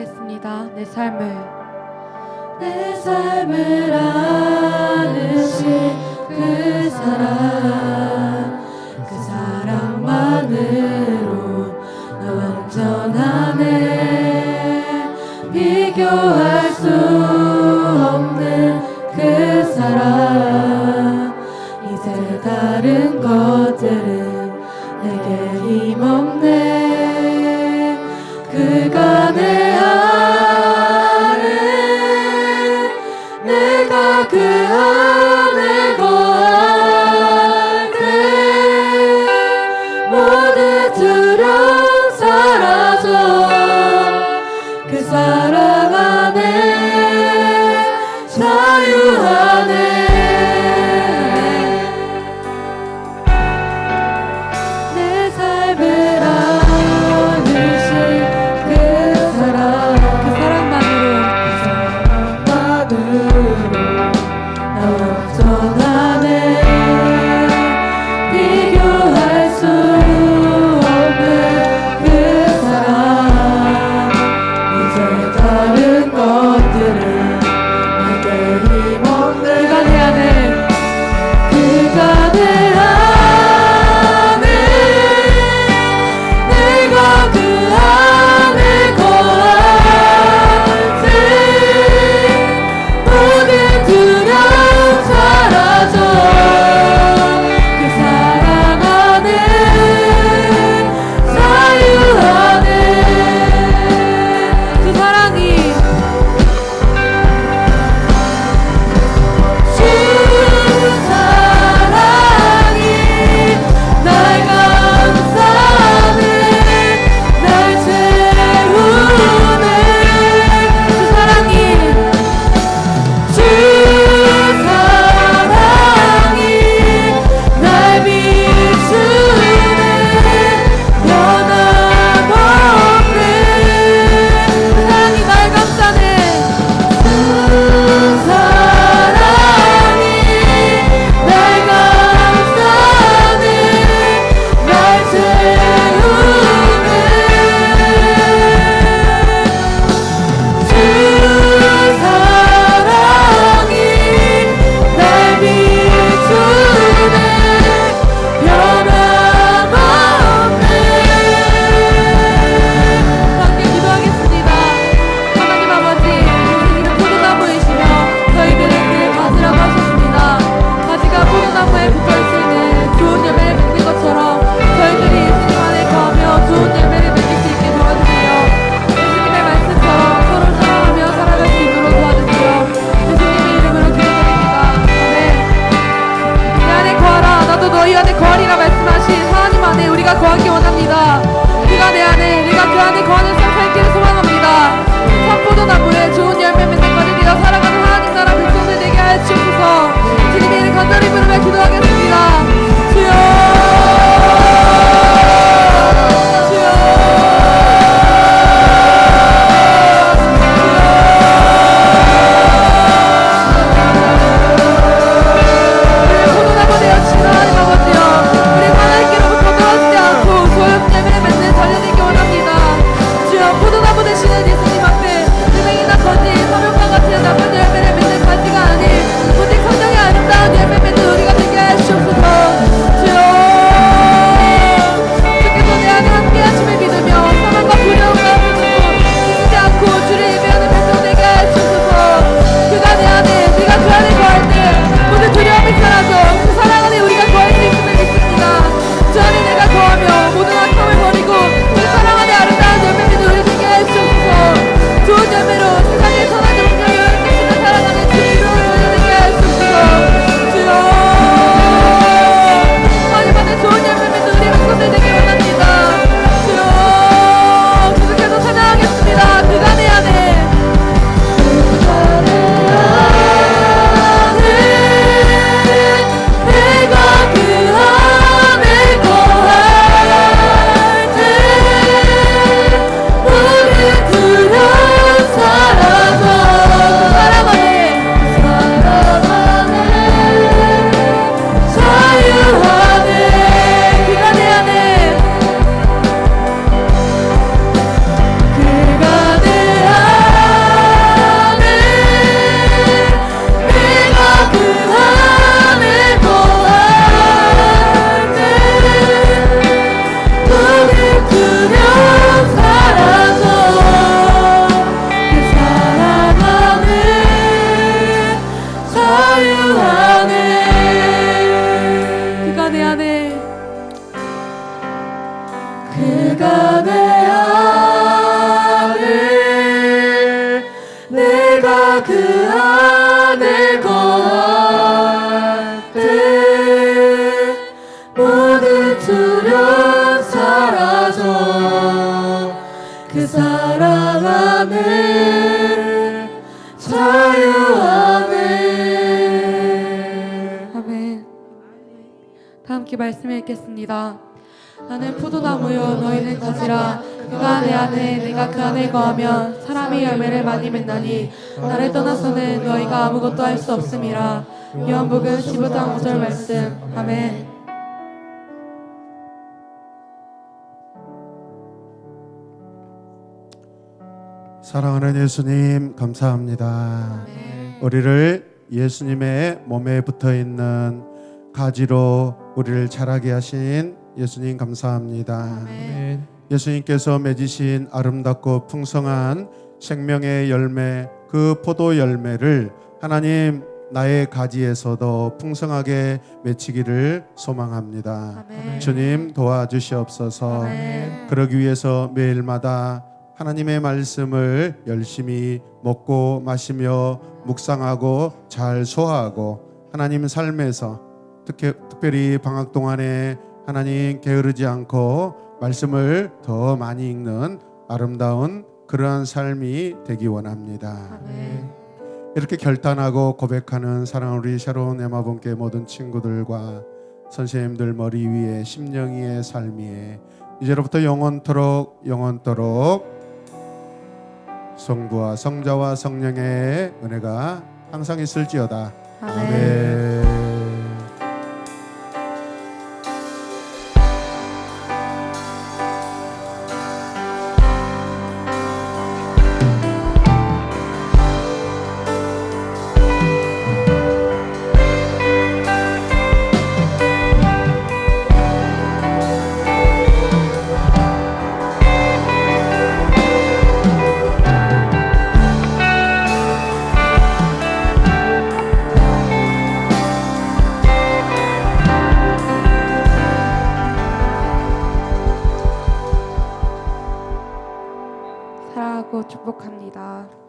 고백합니다. 내 삶을 내 삶을 아는신 그 사랑 그 안에 거할 때 모든 두려움 사라져. 그 사랑 안에 자유하네 너희 안에 거하리라 말씀하신 하나님 안에 우리가 거하기 그 사랑 안에 자유 안에 아멘. 다 함께 말씀 읽겠습니다. 나는 포도나무요 너희는 가지라. 그가 내 안에 내가 그 안에 거하면 사람이 열매를 많이 맺나니 나를 떠나서는 너희가 아무것도 할 수 없음이라. 요한복음 15장 5절 말씀. 아멘 사랑하는 예수님 감사합니다. 우리를 예수님의 몸에 붙어 있는 가지로 우리를 자라게 하신 예수님 감사합니다. 예수님께서 맺으신 아름답고 풍성한 생명의 열매 그 포도 열매를 하나님 나의 가지에서도 풍성하게 맺히기를 소망합니다. 아멘 주님 도와주시옵소서. 아멘 그러기 위해서 매일마다 하나님의 말씀을 열심히 먹고 마시며 묵상하고 잘 소화하고 하나님 삶에서 특히, 특별히 방학 동안에 하나님 게으르지 않고 말씀을 더 많이 읽는 아름다운 그러한 삶이 되기 원합니다. 아멘 이렇게 결단하고 고백하는 사랑 우리 새로운 에마본께 모든 친구들과 선생님들 머리 위에 심령 위에 삶 위에 이제로부터 영원토록 영원토록 성부와 성자와 성령의 은혜가 항상 있을지어다. 아멘 아멘.